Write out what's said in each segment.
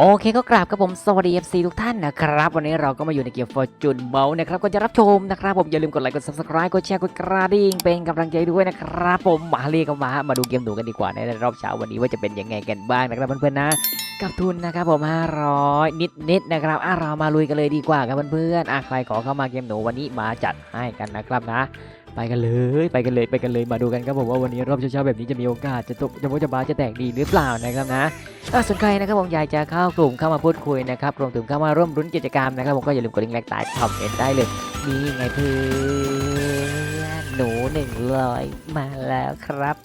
โอเคก็กราบครับผมสวัสดี FC ทุกท่านนะครับ วันนี้เราก็มาอยู่ในเกม Fortune m o u นะครับก็จะรับชมนะครับผมอย่าลืมกดไลค์กด Subscribe กดแชร์กดกระดิ่งเป็นกำลังใจด้วยนะครับผมมาเรียกมามาดูเกมหนูกันดีกว่าในรอบเช้าวันนี้ว่าจะเป็นยังไงกันบ้างนะครับเพื่อนๆนะกับทุนนะครับผม 500 นิดๆนะครับอะเรามาลุยกันเลยดีกว่าครับเพื่อนๆอะใครขอเข้ามาเกมหนูวันนี้มาจัดให้กันนะครับนะไปกันเลยไปกันเลยไปกันเลยมาดูกันครับผมว่าวันนี้รอบเช้าๆแบบนี้จะมีโอกาสจะตกจะโมจะบาจะแตกดีหรือเปล่านะครับนะ ถ้าสนใจนะครับผมอยากจะเข้ากลุ่มเข้ามาพูดคุยนะครับรวมถึงเข้ามาร่วมรุ้นกิจกรรมนะครับผมก็อย่าลืมกดลิงก์แรกใต้คอมเมนต์ได้เลยนี่ไงเพื่อนหนูหนึ่งร้อยมาแล้วครับ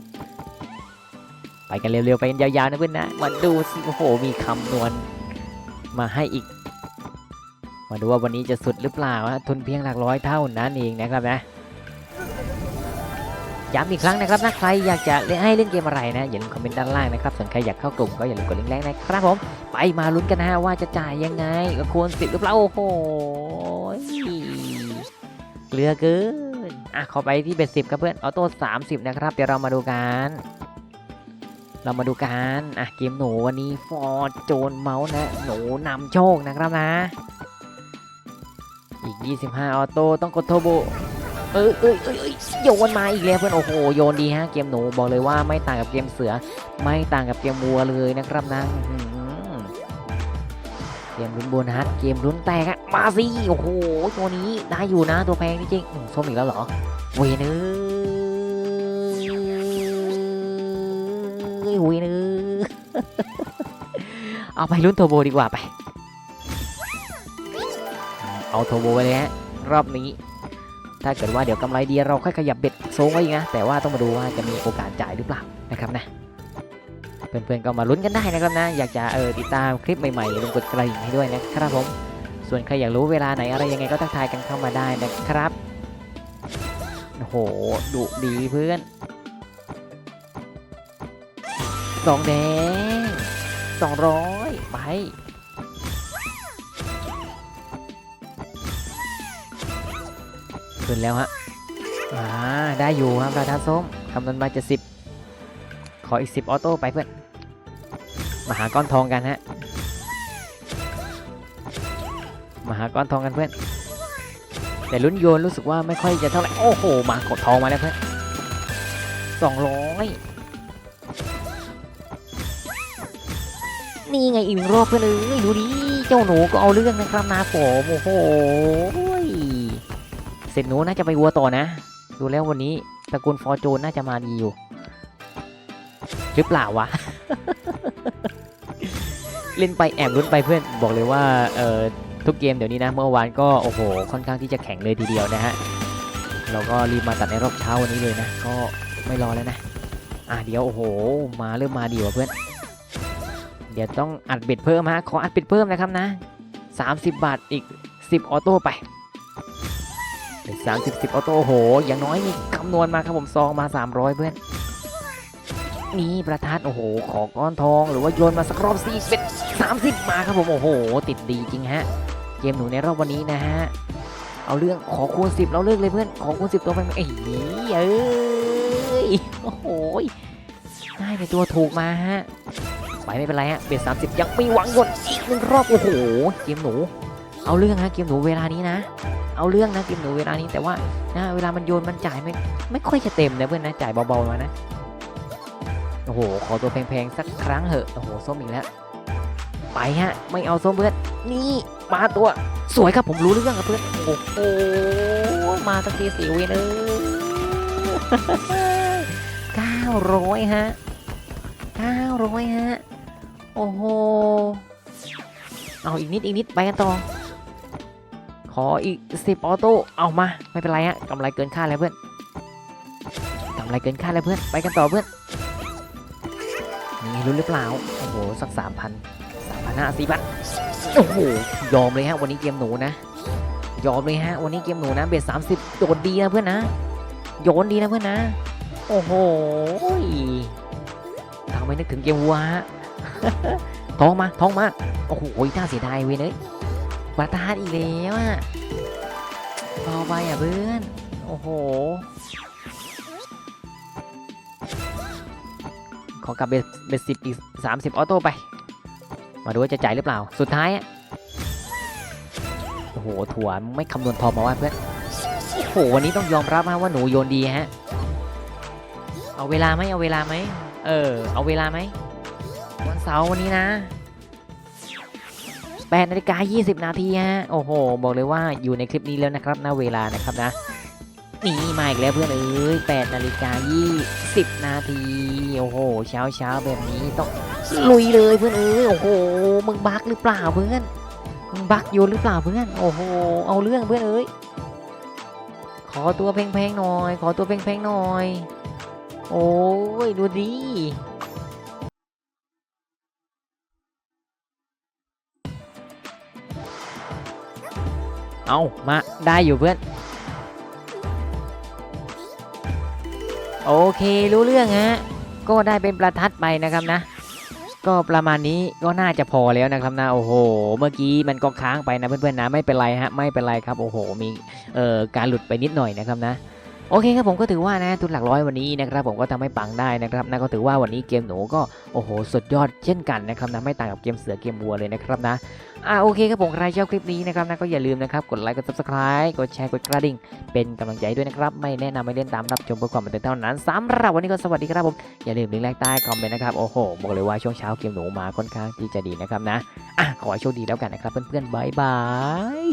ไปกันเร็วๆ ไปกันยาวๆนะเพื่อนนะมาดูสิโอ้โหมีคำนวณมาให้อีก มาดูว่าวันนี้จะสุดหรือเปล่าฮะทุนเพียงหลักร้อยเท่านั้นเองนะครับนะ ย้ำอีกครั้งนะครับถ้าใครอยากจะเล่นให้เล่นเกมอะไรนะอย่าลืมคอมเมนต์ด้านล่างนะครับส่วนใครอยากเข้ากลุ่มก็อย่าลืมกดลิงก์แรกนะครับผมไปมาลุ้นกันนะฮะว่าจะจ่ายยังไงก็ควรสิบหรือเปล่าโอ้โหเกลือเกินอะขอไปที่เบ็ดสิบครับเพื่อนออโต้สามสิบนะครับเดี๋ยวเรามาดูกันเรามาดูกันอะเกมหนูวันนี้ฟอร์โจนเมาส์นะหนูนำโชคนะครับนะ อีก 25 ออโต้ต้องกดโทโบ เอ้ยเอ้ยเอ้ยเอ้ยโยนมาอีกแล้วเพื่อนโอ้โหโยนดีฮะเกมหนูบอกเลยว่าไม่ต่างกับเกมเสือ ไม่ต่างกับเกมวัวเลยนะครับนะเกมลุ้นโบนัสเกมลุ้นแตกมาสิโอ้โหตัวนี้ได้อยู่นะตัวแพงจริงๆส้มอีกแล้วเหรอเวนยเวนยเอาไปลุ้นโทโบดีกว่าไป เอาโทโบไปเลยฮะรอบนี้ ถ้าเกิดว่าเดี๋ยวกำไรดีเราค่อยขยับเบ็ดโซงไว้อีกนะ แต่ว่าต้องมาดูว่าจะมีโอกาสจ่ายหรือเปล่านะครับนะ เพื่อนๆก็มาลุ้นกันได้นะครับนะ อยากจะเออติดตามคลิปใหม่ๆอย่าลืมกดกระดิ่งให้ด้วยนะครับผม ส่วนใครอยากรู้เวลาไหนอะไรยังไงก็ทักทายกันเข้ามาได้นะครับ โอ้โหดุดีเพื่อนสองแดงสองร้อยไป ขึ้นแล้วฮะอ่าได้อยู่ครับราคาส้มคำนวณมาจะสิบขออีกสิบออโต้ไปเพื่อนมาหาก้อนทองกันฮะมาหาก้อนทองกันเพื่อน แต่ลุ้นโยนรู้สึกว่าไม่ค่อยจะเท่าไหร่โอ้โหมากดทองมาแล้วเพื่อนสองร้อยนี่ไงอีกหนึ่งรอบเพื่อนเอ้ยดูดิเจ้าหนูก็เอาเรื่องนะครับนาผมโอ้โห เสร็จหนูน่าจะไปวัวต่อนะ ดูแล้ววันนี้ตระกูลฟอร์จูนน่าจะมาดีอยู่ หรือเปล่าวะ เล่นไปแอบลุ้นไปเพื่อนบอกเลยว่าเอ่อทุกเกมเดี๋ยวนี้นะ เมื่อวานก็โอ้โห ค่อนข้างที่จะแข็งเลยทีเดียวนะฮะเราก็รีบมาตัดในรอบเช้าวันนี้เลยนะ ก็ไม่รอแล้วนะ อะเดี๋ยวโอ้โห มาเริ่มมาดีว่ะเพื่อน เดี๋ยวต้องอัดเบ็ดเพิ่มฮะ ขออัดเบ็ดเพิ่มนะครับนะ 30 บาทอีก 10 ออโต้ไป สามสิบสิบออโต้โห อย่างน้อยมีคำนวณมาครับผมซองมา300เพื่อนนี่ประทัดโอ้โห ขอก้อนทอง หรือว่าโยนมาสักรอบสี่เป็น30มาครับผมโอ้โห ติดดีจริงฮะ เกมหนูในรอบวันนี้นะฮะ เอาเรื่องขอคูณ10เราเลิกเลยเพื่อน ขอคูณ10ตัวไปเอ้ยเอ้ยโอ้โหได้ในตัวถูกมาฮะไปไม่เป็นไรฮะเบ็ด30ยังมีหวังโยนอีกหนึ่งรอบโอ้โห เกมหนู เอาเรื่องฮะเกมหนูเวลานี้นะ เอาเรื่องนะเกมหนูเวลานี้แต่ว่านะเวลามันโยนมันจ่ายไม่ไม่ค่อยจะเต็มนะเพื่อนนะจ่ายเบาๆมานะโอ้โหขอตัวแพงๆสักครั้งเหอะโอ้โหส้มอีกแล้วไปฮะไม่เอาส้มเพื่อนนี่มาตัวสวยครับผมรู้เรื่องครับเพื่อนโอ้โหมาสักทีสี่วินเออเก้าร้อยฮะเก้าร้อยฮะโอ้โหเอาอีกนิดอีกนิดไปกันต่อ ขออีกสิบออโต้เอามาไม่เป็นไรฮะกำไรเกินค่าแล้วเพื่อนกำไรเกินค่าแล้วเพื่อนไปกันต่อเพื่อนนี่รู้หรือเปล่าโอ้โหสักสามพันสามพันห้าสี่พันโอ้โหยอมเลยฮะวันนี้เกมหนูนะ ยอมเลยฮะวันนี้เกมหนูนะเบสสามสิบโดดดีนะเพื่อนนะโยนดีนะเพื่อนนะโอ้โหทำไมนึกถึงเกมวัวฮะท้องมาท้องมาโอ้โหน่าเสียดายเว้ยเนย ประทานอีกแล้วอะเบาไปอะเพื่อน โอ้โห ขอกลับเบสเบสสิบอีกสามสิบออโต้ไป มาดูว่าจะจ่ายหรือเปล่า สุดท้ายอะโอ้โหถั่วไม่คำนวณพอมาว่าเพื่อน โอ้โห วันนี้ต้องยอมรับนะว่าหนูโยนดีฮะ เอาเวลาไหมเอาเวลาไหม เออ เอาเวลาไหม วันเสาร์วันนี้นะ 8นาฬิกา20 นาทีฮะโอ้โห บอกเลยว่าอยู่ในคลิปนี้แล้วนะครับนะเวลานะครับนะนี่มาอีกแล้วเพื่อนเอ้ย8นาฬิกา20 นาที โอ้โห เช้าเช้าแบบนี้ต้องลุยเลยเพื่อนเอ้ย โอ้โห มึงบักหรือเปล่าเพื่อน มึงบักโยนหรือเปล่าเพื่อน โอ้โห เอาเรื่องเพื่อนเอ้ย ขอตัวเพงๆหน่อย ขอตัวเพงๆหน่อย โอ้ย ดูดี เอามาได้อยู่เพื่อน โอเครู้เรื่องฮะก็ได้เป็นประทัดไปนะครับนะ ก็ประมาณนี้ก็น่าจะพอแล้วนะครับนะโอ้โห เมื่อกี้มันก็ค้างไปนะเพื่อนๆนะไม่เป็นไรฮะไม่เป็นไรครับโอ้โหมีเอ่อการหลุดไปนิดหน่อยนะครับนะ โอเคครับผมก็ถือว่านะทุนหลักร้อยวันนี้นะครับผมก็ทำให้ปังได้นะครับนะก็ถือว่าวันนี้เกมหนูก็โอ้โหสุดยอดเช่นกันนะครับนะไม่ต่างกับเกมเสือเกมวัวเลยนะครับนะอ่าโอเคครับผมใครชอบคลิปนี้นะครับนะก็อย่าลืมนะครับกดไลค์กด subscribe กดแชร์กดกระดิ่ง เป็นกำลังใจด้วยนะครับไม่แนะนำไม่เล่นตามรับชมเพื่อความบันเทิงเท่านั้นสำหรับวันนี้ก็สวัสดีครับผมอย่าลืมลิงก์แรกใต้คอมเมนต์นะครับโอ้โหบอกเลยว่าช่วงเช้าเกมหนูมาค่อนข้างที่จะดีนะครับนะอะขอโชคดีแล้วกันนะครับเพื่อนๆบายบาย